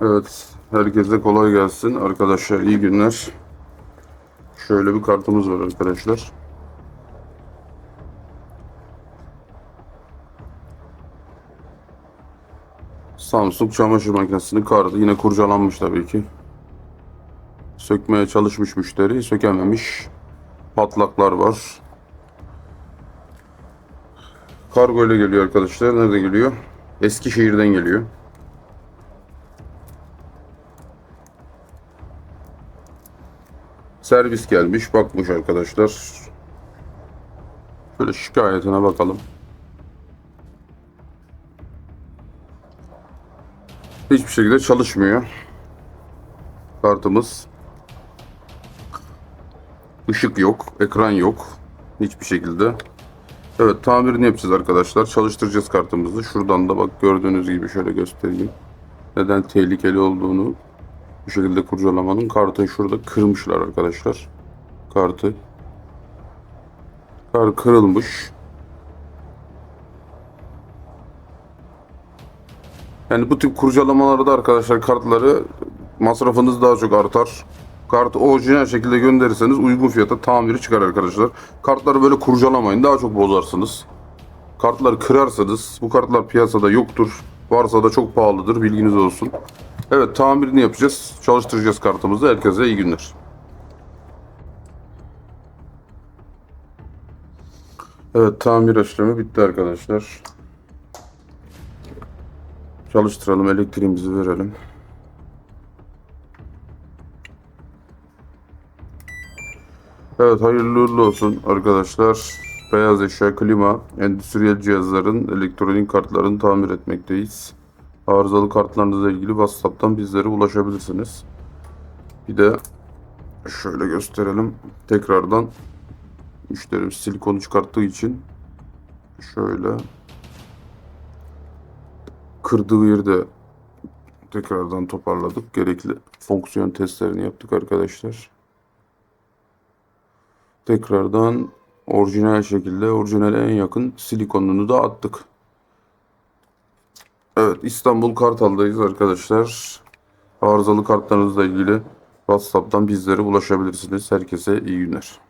Evet, herkese kolay gelsin. Arkadaşlar iyi günler. Şöyle bir kartımız var arkadaşlar. Samsung çamaşır makinesinin kartı yine kurcalanmış tabii ki. Sökmeye çalışmış müşteri, sökememiş. Patlaklar var. Kargo ile geliyor arkadaşlar. Nerede geliyor? Eskişehir'den geliyor. Servis gelmiş, bakmış arkadaşlar. Şöyle şikayetine bakalım. Hiçbir şekilde çalışmıyor. Kartımız. Işık yok, ekran yok. Hiçbir şekilde. Evet, tamirini yapacağız arkadaşlar. Çalıştıracağız kartımızı. Şuradan da bak gördüğünüz gibi şöyle göstereyim. Neden tehlikeli olduğunu bu şekilde kurcalamanın kartı şurada kırmışlar arkadaşlar. Kartı. Kar kırılmış. Yani bu tip kurcalamalarda arkadaşlar kartları masrafınız daha çok artar. Kartı orijinal şekilde gönderirseniz uygun fiyata tamiri çıkar arkadaşlar. Kartları böyle kurcalamayın daha çok bozarsınız. Kartları kırarsanız bu kartlar piyasada yoktur. Varsa da çok pahalıdır bilginiz olsun. Evet tamirini yapacağız. Çalıştıracağız kartımızı. Herkese iyi günler. Evet tamir işlemi bitti arkadaşlar. Çalıştıralım elektriğimizi verelim. Evet hayırlı uğurlu olsun arkadaşlar. Beyaz eşya, klima, endüstriyel cihazların, elektronik kartlarını tamir etmekteyiz. Arızalı kartlarınızla ilgili WhatsApp'tan bizlere ulaşabilirsiniz. Bir de şöyle gösterelim. Tekrardan müşterimiz silikonu çıkarttığı için şöyle kırdığı yerde tekrardan toparladık. Gerekli fonksiyon testlerini yaptık arkadaşlar. Tekrardan orijinal şekilde orijinale en yakın silikonunu da attık. Evet İstanbul Kartal'dayız arkadaşlar. Arızalı kartlarınızla ilgili WhatsApp'tan bizlere ulaşabilirsiniz. Herkese iyi günler.